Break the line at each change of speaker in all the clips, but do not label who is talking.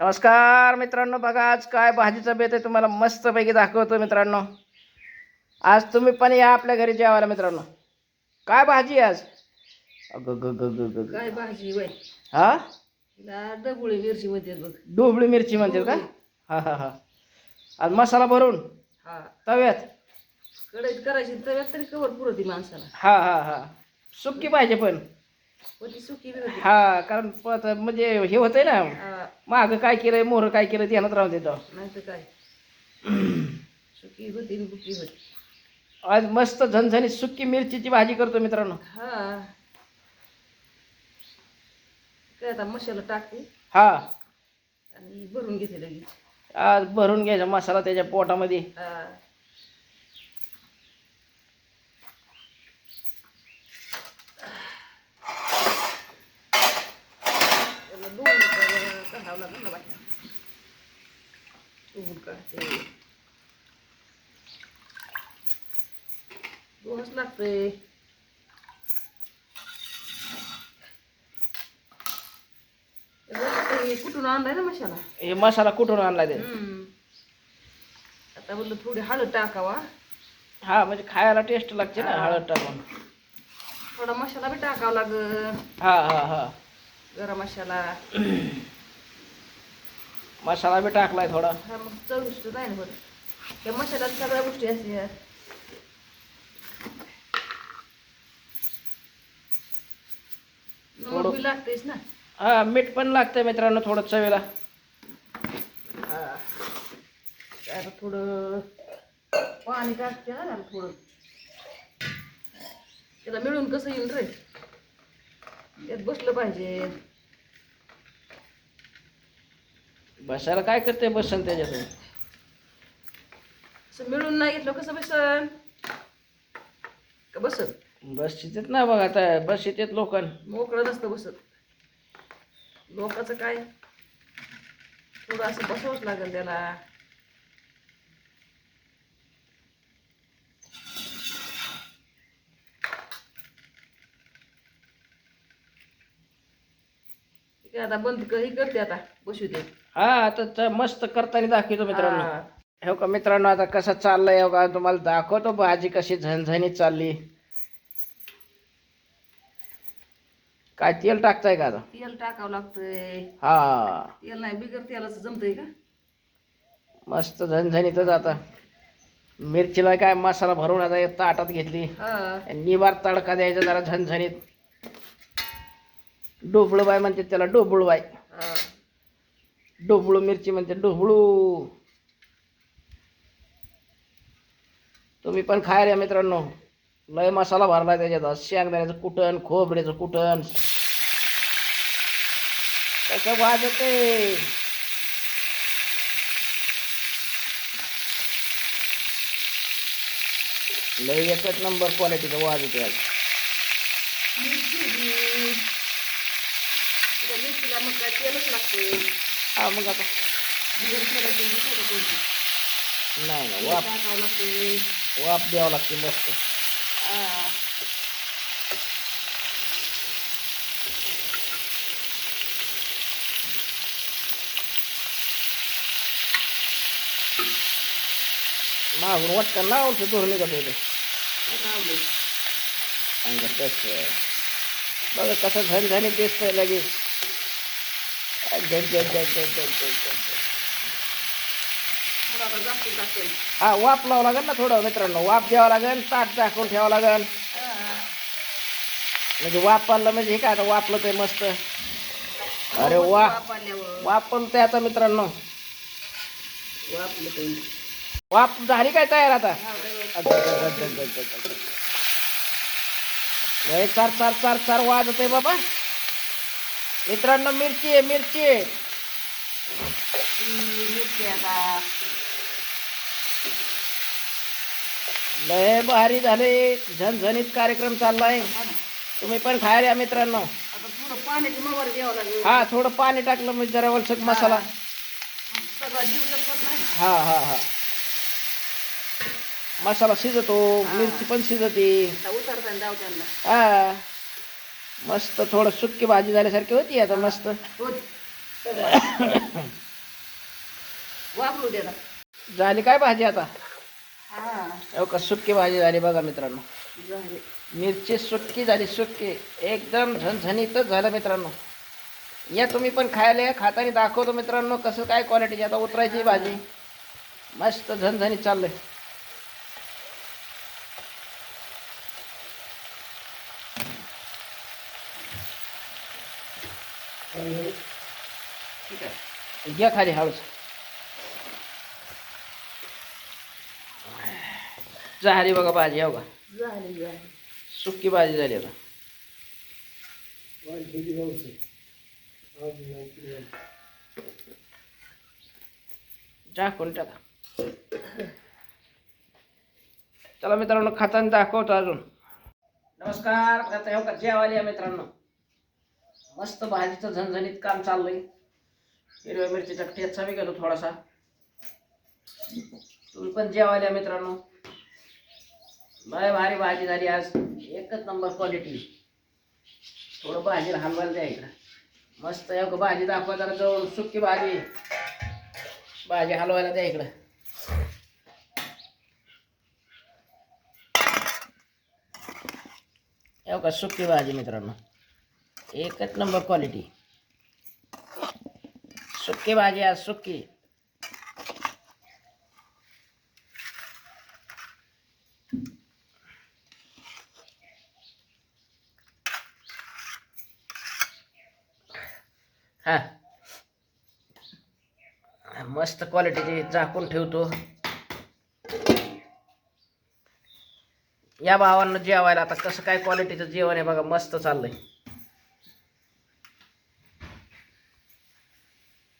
नमस्कार मित्रांनो बघा आज काय भाजीचं बेत आहे तुम्हाला मस्तपैकी दाखवतो मित्रांनो. आज तुम्ही पण या आपल्या घरी जेवायला मित्रांनो. काय भाजी आज? अगं ग ग ग.
काय भाजी वय?
हा?
डबुळी मिरची मध्ये बघ.
डोबळी मिरची म्हणते का? हा हा हा. आज मसाला भरून?
हा.
तव्यात?
कढईत करायची तव्यात तरी कवर पुरती माणसाला.
हा हा हा. सुक्की पाहिजे पण.
सुकी
हा कारण पत- म्हणजे हे होतंय ना माग काय केलंय मोहर काय केलं ध्यानात राहून देतो.
नाही तर काय? सुकी होती आणि बुकी होती.
आज मस्त झणझणीत सुक्की मिरचीची भाजी करतो मित्रांनो.
हा. काय आता मसाला टाकते
हा.
आणि भरून घेते लगेच.
आज भरून घ्यायचा मसाला त्याच्या पोटामध्ये.
हा. त्याला दोन काढावं लागेल ना बाहेर दोन काढते दोनच लागते कुठून आणलाय ना मसाला
हे मसाला कुठून आणला ते.
आता थोडी हळद टाकावा
हा म्हणजे खायला टेस्ट लागते ना हळद टाकून.
थोडा मसाला बी टाकावा लागल.
हा हा हा.
गरम मसाला.
मसाला बी टाकलाय थोडा.
हा मग चविष्ट नाही ना बरं. त्या मसाल्यात सगळ्या गोष्टी असल्या लागतेच ना?
हा मीठ पण लागतंय मित्रांनो थोडं चवीला.
हा. आता थोडं पाणी टाकते ना त्याला थोडं. त्याला मिळून कसं येईल रे? त्यात बसलं पाहिजे.
बसायला काय करते बसन त्याच्यातून?
असं मिळून नाही घेतलं कसं बसन? का बसत?
बस तिथेच ना बघ आता बस येतात लोकां.
मोकळं नसतं बसत. लोकांचं काय? थोडं असं बसवाच लागेल त्याला. आता बंद क- हे करते आता बसू दे.
हा आता मस्त करताना दाखवतो मित्रांनो.
हा.
हो का मित्रांनो आता कसं चाललंय हो का तुम्हाला दाखवतो भाजी कशी झणझणीत चालली. काय तेल टाकताय का आता?
तेल टाकावं लागतंय.
हा.
तेल नाही बिगर तेलाचं जमतंय का?
मस्त झणझणीतच आता. मिरचीला काय मसाला भरून आता एक ताटात घेतली.
हा.
निवार तडका द्यायचा जरा झणझणीत. डोबळूबाई म्हणते त्याला डोबळूबाई डोबळू मिरची म्हणते डोबळू. तुम्ही पण खायला या मित्रांनो. लय मसाला भरला त्याच्यात. शेंगदाण्याचं कुटण खोबऱ्याचं कुटण. कसं वाजते लय एकच नंबर क्वालिटीचं वाजते आज.
मिरची बी. त्या मिरचीला मग काय तेलच लागते
हा मग आता
बिगर तेलाचं हे काय कोणतं.
नाही ना
तेल
वाप
टाकावं लागते
वाप द्यावं लागते मस्त
हा.
मागून वाटतं लावून ते धरून निघत होते
हे लावलंय.
अंगात तसं बघा कसं झणझणीत दिसतंय लगेच हा वाप लावा लागेल ना थोडं मित्रांनो. वाप द्यावं लागेल ताट दाखवून ठेवावं लागेल. म्हणजे वापरलं म्हणजे हे काय आता वापलं ते मस्त. अरे वा.
वापरल्यावर
वापरलं ते आता मित्रांनो. वाप झाली काय तयार आता? चार चार चार चार वाजत आहे बाबा. मित्रांनो मिरची आहे मिरची आहे.
मिरची आता
लय भारी झाले झणझणीत कार्यक्रम चाललाय. तुम्ही पण खायला मित्रांनो. हा थोडं पाणी टाकलं म्हणजे जरा वलसक मसाला. हा हा हा. मसाला शिजतो मिरची पण शिजते. हा. मस्त थोडं सुक्की भाजी झाल्यासारखी होती आता मस्त.
तांदूळ दे
झाली काय भाजी आता?
हा.
का सुक्की भाजी झाली बघा मित्रांनो. मिरची सुक्की झाली सुक्की एकदम झणझणीतच झालं मित्रांनो. या तुम्ही पण खायला या खाताना दाखवतो मित्रांनो कसं काय क्वालिटीची आता उतरायची भाजी. मस्त झणझणीत चाललंय.
ठीक आहे
घ्या खाली हळूच झाली बघा भाजी हो का? सुक्की भाजी झाली आता. झाकून टाका. चला मित्रांनो खाताना दाखवतो अजून. नमस्कार आता हो का जेवायला या मित्रांनो. मस्त भाजीचं झणझणीत काम चाललंय. हिरव्या मिरचीचा ठेचा बी घेतो थोडासा. तुम्ही पण जेवायला मित्रांनो. लय भारी भाजी झाली आज. एकच नंबर क्वालिटी थोडं भाजीला हलवायला द्या इकडं. मस्त एक भाजी दाखवा जरा जवळ सुकी भाजी. भाजी हलवायला द्या इकडं. एवढा का सुकी भाजी मित्रांनो. एकच नंबर क्वालिटी. सुकी भाजी आज सुकी. हा. मस्त क्वालिटीची झाकून ठेवतो. या भावांना जेवायला आता कसं काय क्वालिटीचं जेवण आहे बघा मस्त चाललंय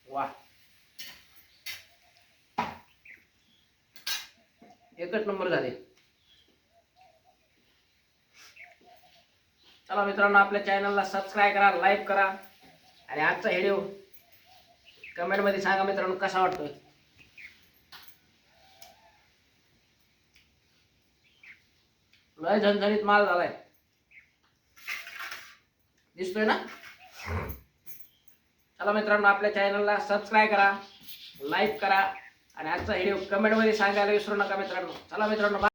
वा एकच नंबर झाले. चला मित्रांनो आपल्या चॅनलला सबस्क्राईब करा लाईक करा. आणि आजचा व्हिडिओ कमेंटमध्ये सांगा मित्रांनो कसा वाटतोय? लय झणझणीत माल झालाय. दिसतोय ना? चला मित्रांनो आपल्या चॅनलला सबस्क्राईब करा लाईक करा. आणि आजचा व्हिडिओ कमेंटमध्ये सांगायला विसरू नका मित्रांनो चला मित्रांनो.